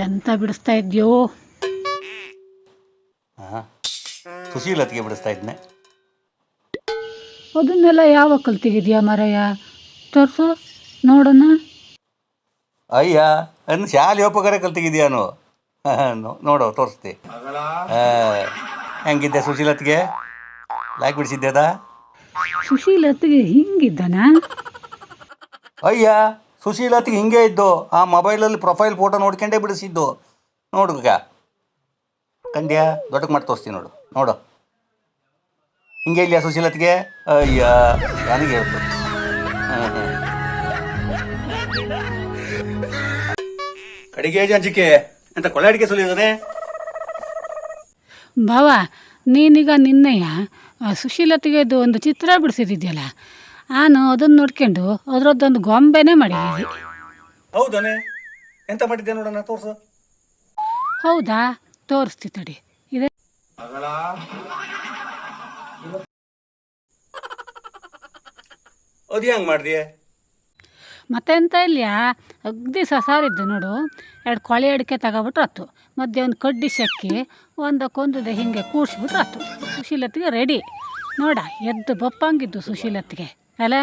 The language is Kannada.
ಎಂತ ಬಿಡಿಸ್ತಾ ಇದ್ಯೋ? ಸುಶೀಲತ್ಗೆ ಬಿಡಿಸ್ತಾ ಇದ್ನೆ. ಅದನ್ನೆಲ್ಲ ಯಾವ ಕಲ್ತಿಗಿದ್ಯಾ ಮರಯ್ಯ ತೋರ್ಸು ನೋಡೋಣ. ಅಯ್ಯ ಅನ್ ಶಾಲೆ ಒಪ್ಪಗಾರೆ ಕಲ್ತಿಗಿದ್ಯಾನು ನೋಡು ತೋರಿಸ್ತಿ. ಹೆಂಗಿದ್ದೆ ಸುಶೀಲತ್ಗೆ ಲೈಕ್ ಬಿಡಿಸಿದ್ದೆದಾ ಸುಶೀಲತೆಗೆ ಹಿಂಗಿದ್ದಾನ? ಅಯ್ಯ ಸುಶೀಲತೆಗೆ ಹಿಂಗೆ ಇದ್ದು, ಆ ಮೊಬೈಲಲ್ಲಿ ಪ್ರೊಫೈಲ್ ಫೋಟೋ ನೋಡ್ಕೊಂಡೇ ಬಿಡಿಸಿದ್ದು. ನೋಡು ಕಂಡ್ಯಾ ದೊಡ್ಡಕ್ಕೆ ಮಾಡಿ ತೋರಿಸ್ತೀನಿ ನೋಡು. ನೋಡು. ಹಿಂಗೆ ಇಲ್ಲ ಸುಶೀಲತೆಗೆ ಅಯ್ಯ, ನನಗೆ ಹೇಳ್ತು ಕಡೆಗೆ ಜಂಚಿಕೆ ಕೊಳೆ ಅಂತ ಕೊಳ್ಳೆ ಅಡಿಕೆ ಸುಲಿದಾನೆ ಭಾವ, ನೀನೀಗ ನಿನ್ನಯ್ಯ ಸುಶೀಲತೆಗೆ ಒಂದು ಚಿತ್ರ ಬಿಡಿಸಿದ್ಯಲ್ಲ ನಾನು ಅದನ್ನು ನೋಡ್ಕೊಂಡು ಅದರದ್ದೊಂದು ಗೊಂಬೆನೇ ಮಾಡಿದ್ದೀನಿ. ಹೌದಾನೆ? ಎಂತ ಮಾಡಿದ್ದೆ ನೋಡೋಣ ತೋರಿಸು. ಹೌದಾ? ತೋರಿಸ್ತಿ ತಡಿ. ಇದೆ ಅದು ಹೆಂಗೆ ಮಾಡಿದೆ ಮತ್ತೆಂತ ಇಲ್ಲ ಅಗ್ದಿ ಸಸಾರಿದ್ದು ನೋಡು. ಎರಡು ಕೊಳೆ ಅಡಿಕೆ ತಗೊಬಿಟ್ರೆ ಆತು ಮಧ್ಯ ಒಂದು ಕಡ್ಡಿ ಸೆಕ್ಕಿ ಒಂದಕ್ಕೊಂದು ಹಿಂಗೆ ಕೂಡ್ಸ್ಬಿಟ್ರೆ ಆತು ಸುಶೀಲತ್ತಿಗೆ ರೆಡಿ ನೋಡ ಎದ್ದು ಬಪ್ಪಂಗಿದ್ದು ಸುಶೀಲತೆಗೆ ಅಲ್ಲ